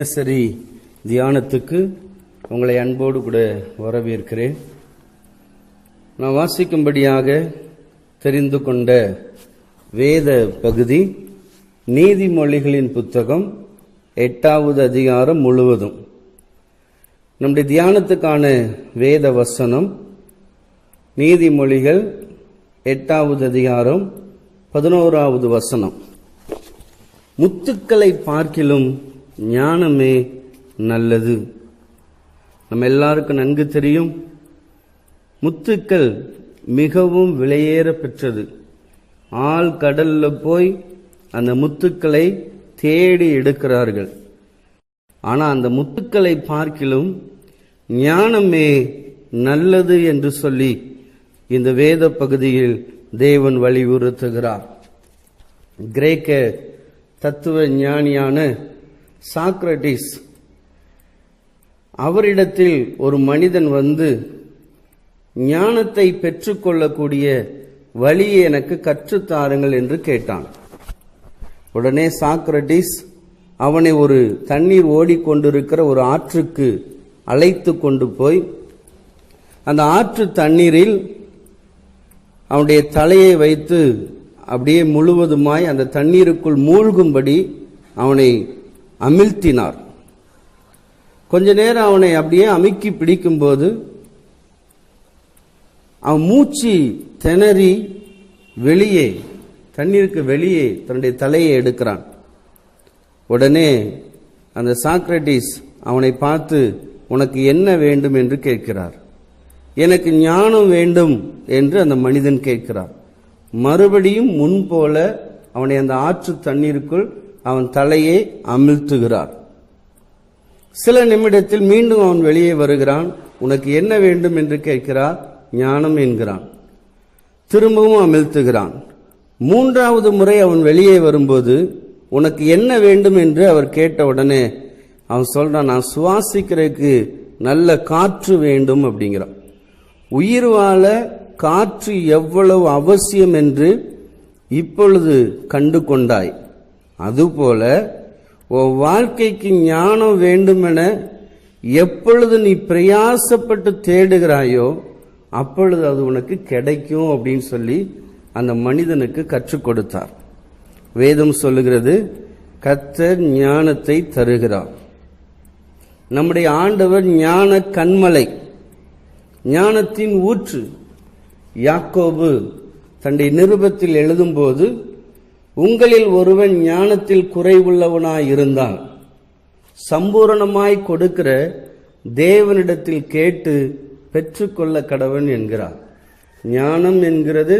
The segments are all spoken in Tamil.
தினசரி தியானத்துக்கு உங்களை அன்போடு கூட வரவேற்கிறேன். நான் வாசிக்கும்படியாக தெரிந்து கொண்ட வேத பகுதி நீதிமொழிகளின் புத்தகம் எட்டாவது அதிகாரம் முழுவதும். நம்முடைய தியானத்துக்கான வேத வசனம் நீதிமொழிகள் எட்டாவது அதிகாரம் பதினோராவது வசனம். முத்துக்களை பார்க்கிலும் ஞானமே நல்லது. நம்ம எல்லாருக்கும் நன்கு தெரியும். முத்துக்கள் மிகவும் விலையேற பெற்றது. ஆள் கடல்ல போய் அந்த முத்துக்களை தேடி எடுக்கிறார்கள். ஆனால் அந்த முத்துக்களை பார்க்கிலும் ஞானமே நல்லது என்று சொல்லி இந்த வேத பகுதியில் தேவன் வலியுறுத்துகிறார். கிரேக்க தத்துவ ஞானியான சாக்ரட்டிஸ் அவரிடத்தில் ஒரு மனிதன் வந்து ஞானத்தை பெற்றுக்கொள்ளக்கூடிய வழியை எனக்கு கற்றுத்தாருங்கள் என்று கேட்டான். உடனே சாக்ரட்டிஸ் அவனை ஒரு தண்ணீர் ஓடிக்கொண்டிருக்கிற ஒரு ஆற்றுக்கு அழைத்து கொண்டு போய் அந்த ஆற்று தண்ணீரில் அவனுடைய தலையை வைத்து அப்படியே முழுவதுமாய் அந்த தண்ணீருக்குள் மூழ்கும்படி அவனை அமிழ்த்தினார். கொஞ்ச நேரம் அவனை அப்படியே அமுக்கி பிடிக்கும்போது அவன் மூச்சு திணறி வெளியே தண்ணீருக்கு வெளியே தன்னுடைய தலையை எடுக்கிறான். உடனே அந்த சாக்ரட்டிஸ் அவனை பார்த்து உனக்கு என்ன வேண்டும்? என்று கேட்கிறார். எனக்கு ஞானம் வேண்டும் என்று அந்த மனிதன் கேட்கிறார். மறுபடியும் முன்போல அவனை அந்த ஆற்று தண்ணீருக்குள் அவன் தலையை அமிழ்த்துகிறார். சில நிமிடத்தில் மீண்டும் அவன் வெளியே வருகிறான். உனக்கு என்ன வேண்டும் என்று கேட்கிறார்? ஞானம் என்கிறான். திரும்பவும் அமிழ்த்துகிறான். மூன்றாவது முறை அவன் வெளியே வரும்போது உனக்கு என்ன வேண்டும் என்று அவர் கேட்ட உடனே அவன் சொல்றான் நான் சுவாசிக்கிறதுக்கு நல்ல காற்று வேண்டும் அப்படிங்கிறான். உயிர் வாழ காற்று எவ்வளவு அவசியம் என்று இப்பொழுது கண்டு கொண்டாய் அதுபோல உன் வாழ்க்கைக்கு ஞானம் வேண்டுமென எப்பொழுது நீ பிரயாசப்பட்டு தேடுகிறாயோ அப்பொழுது அது உனக்கு கிடைக்கும் அப்படின்னு சொல்லி அந்த மனிதனுக்கு கற்றுக் கொடுத்தார். வேதம் சொல்லுகிறது கத்தர் ஞானத்தை தருகிறார். நம்முடைய ஆண்டவர் ஞான கண்மலை ஞானத்தின் ஊற்று. யாக்கோபு தன்னுடைய நிருபத்தில் எழுதும்போது உங்களில் ஒருவன் ஞானத்தில் குறைவுள்ளவனாய் இருந்தால் சம்பூரணமாய் கொடுக்கிற தேவனிடத்தில் கேட்டு பெற்றுக்கொள்ள கடவன் என்கிறார். ஞானம் என்கிறது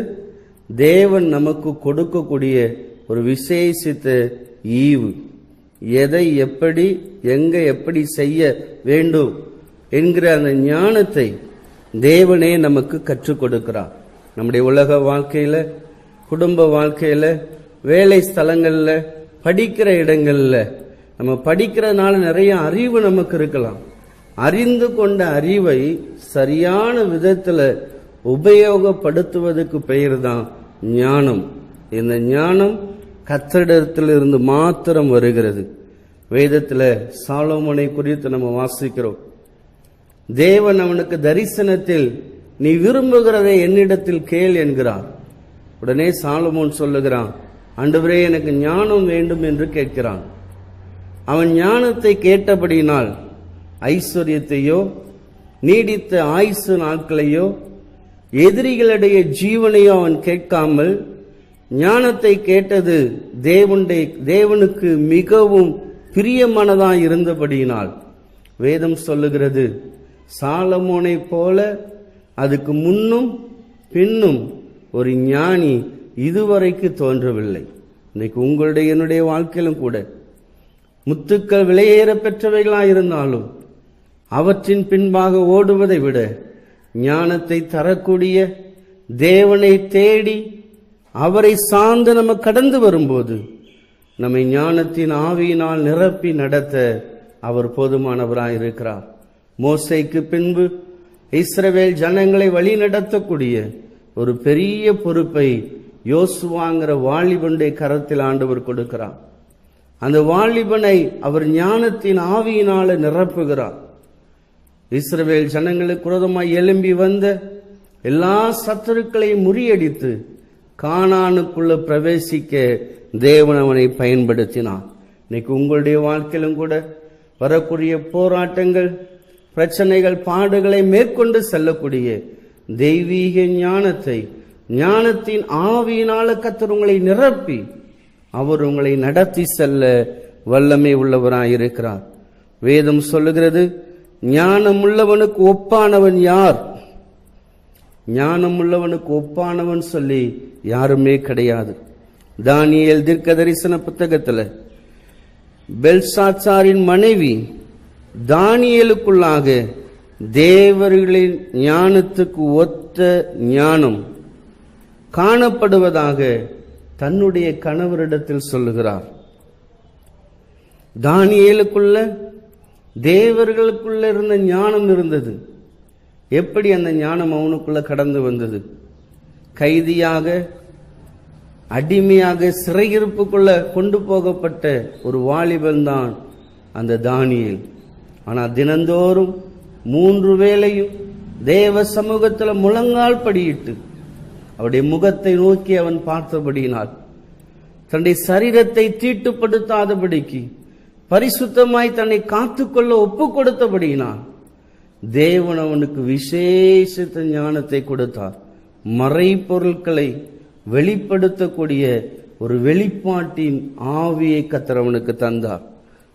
தேவன் நமக்கு கொடுக்கக்கூடிய ஒரு விசேஷித்த ஈவு. எதை எப்படி எங்க எப்படி செய்ய வேண்டும் என்கிற அந்த ஞானத்தை தேவனே நமக்கு கற்றுக் கொடுக்கிறார். நம்முடைய உலக வாழ்க்கையில குடும்ப வாழ்க்கையில வேலை ஸ்தலங்களில் படிக்கிற இடங்களில் நம்ம படிக்கிறதுனால நிறைய அறிவு நமக்கு இருக்கலாம். அறிந்து கொண்ட அறிவை சரியான விதத்தில் உபயோகப்படுத்துவதற்கு பெயர் தான் ஞானம். இந்த ஞானம் கத்தரிடத்திலிருந்து மாத்திரம் வருகிறது. வேதத்தில் சாலோமனை குறித்து நம்ம வாசிக்கிறோம். தேவன் அவனுக்கு தரிசனத்தில் நீ விரும்புகிறதை என்னிடத்தில் கேள் என்கிறான் உடனே சாலமோன் சொல்லுகிறான் ஆண்டவரே எனக்கு ஞானம் வேண்டும் என்று கேட்கிறான். அவன் ஞானத்தை கேட்டபடியினால் ஐஸ்வர்யத்தையோ நீடித்த ஆயுசு நாட்களையோ எதிரிகளுடைய ஜீவனையோ அவன் கேட்காமல் ஞானத்தை கேட்டது தேவனுடைய தேவனுக்கு மிகவும் பிரியமானதாக இருந்தபடியினால் வேதம் சொல்லுகிறது சாலமோனை போல அதுக்கு முன்னும் பின்னும் ஒரு ஞானி இதுவரைக்கு தோன்றவில்லை. இன்னைக்கு உங்களுடைய என்னுடைய வாழ்க்கையிலும் கூட முத்துக்கள் விலையேற பெற்றவைகளாக இருந்தாலும் அவற்றின் பின்பாக ஓடுவதை விட ஞானத்தை தரக்கூடிய தேவனை தேடி அவரை சார்ந்து நம்ம கடந்து வரும்போது நம்மை ஞானத்தின் ஆவியினால் நிரப்பி நடத்த அவர் போதுமானவராக இருக்கிறார் மோசைக்கு பின்பு இஸ்ரவேல் ஜனங்களை வழி நடத்தக்கூடிய ஒரு பெரிய பொறுப்பை யோசுவாங்கிற வாலிபனுடைய கரத்தில் ஆண்டவர் கொடுக்கிறார். அந்த வாலிபனை அவர் ஞானத்தின் ஆவியினால நிரப்புகிறார். இஸ்ரவேல் ஜனங்களுக்கு விரோதமாய் எழும்பி வந்த எல்லா சத்துருக்களையும் முறியடித்து காணானுக்குள்ள பிரவேசிக்க தேவன் அவனை பயன்படுத்தினான் இன்னைக்கு உங்களுடைய வாழ்க்கையிலும் கூட வரக்கூடிய போராட்டங்கள் பிரச்சனைகள் பாடுகளை மேற்கொண்டு செல்லக்கூடிய தெய்வீக ஞானத்தை ஞானத்தின் ஆவியினால கத்தர் உங்களை நிரப்பி அவர் உங்களை நடத்தி செல்ல வல்லமை உள்ளவராயிருக்கிறார் வேதம் சொல்லுகிறது ஞானம் உள்ளவனுக்கு ஒப்பானவன் யார்? ஞானம் உள்ளவனுக்கு ஒப்பானவன் சொல்லி யாருமே கிடையாது. தானியல் தீர்க்க தரிசன புத்தகத்தில் பெல்சாச்சாரின் மனைவி தானியலுக்குள்ளாக தேவர்களின் ஞானத்துக்கு ஒத்த ஞானம் காணப்படுவதாக தன்னுடைய கணவரிடத்தில் சொல்லுகிறார். தானியலுக்குள்ள தேவர்களுக்குள்ள இருந்த ஞானம் இருந்தது. எப்படி அந்த ஞானம் அவனுக்குள்ள கடந்து வந்தது? கைதியாக அடிமையாக சிறையிருப்புக்குள்ள கொண்டு போகப்பட்ட ஒரு வாலிபன் தான் அந்த தானியல். ஆனால் தினந்தோறும் மூன்று வேளையும் தேவ சமூகத்தில் முழங்கால் படியிட்டு அவருடைய முகத்தை நோக்கி அவன் பார்த்தபடியினால் தன்னுடைய சரீரத்தை தீட்டுப்படுத்தாதபடிக்கு பரிசுத்தமாய் தன்னை காத்துக்கொள்ள ஒப்பு கொடுத்தபடியினால் தேவன் அவனுக்கு விசேஷத்த ஞானத்தை கொடுத்தார். மறைப்பொருட்களை வெளிப்படுத்தக்கூடிய ஒரு வெளிப்பாட்டின் ஆவியை கத்தர் அவனுக்கு தந்தார்.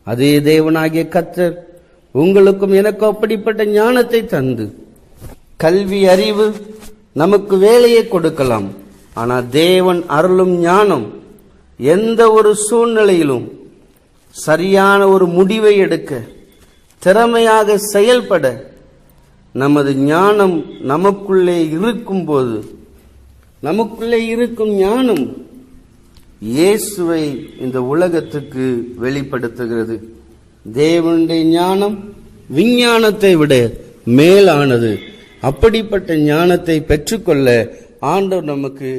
அதே தேவனாகிய கத்தர் உங்களுக்கும் எனக்கும் அப்படிப்பட்ட ஞானத்தை தந்து கல்வி அறிவு நமக்கு வேலையை கொடுக்கலாம். ஆனால் தேவன் அருளும் ஞானம் எந்த ஒரு சூழ்நிலையிலும் சரியான ஒரு முடிவை எடுக்க திறமையாக செயல்பட நமது ஞானம் நமக்குள்ளே இருக்கும்போது நமக்குள்ளே இருக்கும் ஞானம் இயேசுவை இந்த உலகத்துக்கு வெளிப்படுத்துகிறது. தேவனுடைய ஞானம் விஞ்ஞானத்தை விட மேலானது. அப்படிப்பட்ட ஞானத்தை பெற்றுக்கொள்ள ஆண்டவர் நமக்கு